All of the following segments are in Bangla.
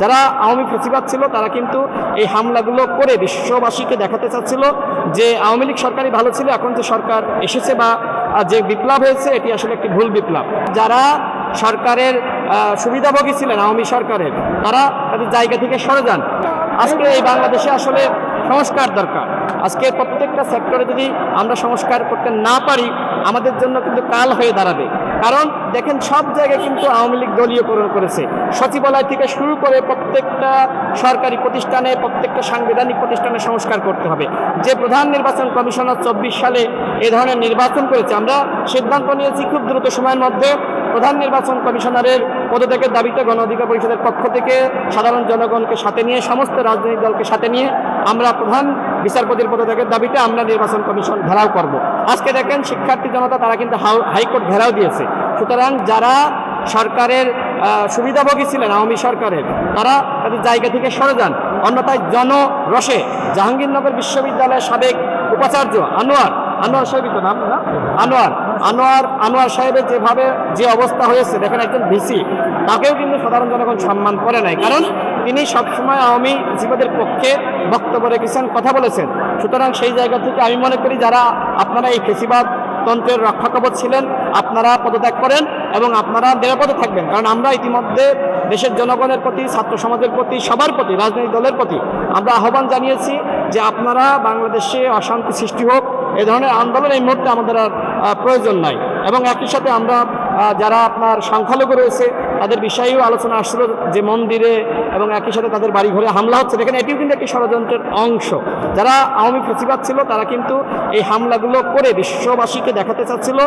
যারা আওয়ামী ফেসিবাদ ছিল, তারা কিন্তু এই হামলাগুলো করে বিশ্ববাসীকে দেখাতে চাচ্ছিল যে আওয়ামী লীগ সরকারই ভালো ছিল, এখন যে সরকার এসেছে বা যে বিপ্লব হয়েছে, এটি আসলে একটি ভুল বিপ্লব। যারা সরকারের সুবিধাভোগী ছিলেন, আওয়ামী সরকারের, তারা তাদের জায়গা থেকে সরে যান। আজকে এই বাংলাদেশে আসলে সংস্কার দরকার। আজকে প্রত্যেকটা সেক্টরে যদি আমরা সংস্কার করতে না পারি, আমাদের জন্য কিন্তু কাল হয়ে দাঁড়াবে। কারণ দেখেন সব জায়গায় কিন্তু আওয়ামী লীগ দলীয়করণ করেছে। সচিবালয় থেকে শুরু করে প্রত্যেকটা সরকারি প্রতিষ্ঠানে, প্রত্যেকটা সাংবিধানিক প্রতিষ্ঠানে সংস্কার করতে হবে। যে প্রধান নির্বাচন কমিশনার চব্বিশ সালে এ ধরনের নির্বাচন করেছে, আমরা সিদ্ধান্ত নিয়েছি খুব দ্রুত সময়ের মধ্যে প্রধান নির্বাচন কমিশনারের পদত্যাগের দাবিতে গণ অধিকার পরিষদের পক্ষ থেকে সাধারণ জনগণকে সাথে নিয়ে, সমস্ত রাজনৈতিক দলকে সাথে নিয়ে আমরা প্রধান বিচারপতির পদত্যাগের দাবিতে আমরা নির্বাচন কমিশন ঘেরাও করব। আজকে দেখেন শিক্ষার্থী জনতা তারা কিন্তু হাইকোর্ট ঘেরাও দিয়েছে। সুতরাং যারা সরকারের সুবিধাভোগী ছিলেন, আওয়ামী সরকারের, তারা তাদের জায়গা থেকে সরে যান। অন্যথায় জনরসে জাহাঙ্গীরনগর বিশ্ববিদ্যালয়ের সাবেক উপাচার্য আনোয়ার আনোয়ার সাহেবই তো নাম না? আনোয়ার আনোয়ার আনোয়ার সাহেবের যেভাবে যে অবস্থা হয়েছে, দেখেন একজন ভিসি, তাকেও কিন্তু সাধারণ জনগণ সম্মান করে নাই। কারণ তিনি সবসময় আওয়ামী জীবদের পক্ষে বক্তব্য রেখেছেন, কথা বলেছেন। সুতরাং সেই জায়গা থেকে আমি মনে করি যারা আপনারা এই ফেসিবাদ তন্ত্রের রক্ষা কবচ ছিলেন, আপনারা পদত্যাগ করেন এবং আপনারা নিরাপদে থাকবেন। কারণ আমরা ইতিমধ্যে দেশের জনগণের প্রতি, ছাত্র সমাজের প্রতি, সবার প্রতি, রাজনৈতিক দলের প্রতি আমরা আহ্বান জানিয়েছি যে আপনারা বাংলাদেশে অশান্তি সৃষ্টি হোক। এ ধরনের আন্দোলন এই মুহূর্তে আমাদের আর প্রয়োজন নাই। এবং একই সাথে আমরা যারা আপনার সংখ্যালঘু রয়েছে, তাদের বিষয়েও আলোচনা আসছিল যে মন্দিরে এবং একই সাথে তাদের বাড়ি ঘরে হামলা হচ্ছে। দেখেন, এটিও কিন্তু একটি ষড়যন্ত্রের অংশ। যারা আওয়ামী ফেসিবাদ ছিল, তারা কিন্তু এই হামলাগুলো করে বিশ্ববাসীকে দেখাতে চাচ্ছিল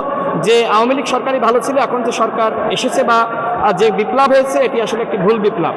যে আওয়ামী লীগ সরকারই ভালো ছিল, এখন যে সরকার এসেছে বা যে বিপ্লব হয়েছে, এটি আসলে একটি ভুল বিপ্লব।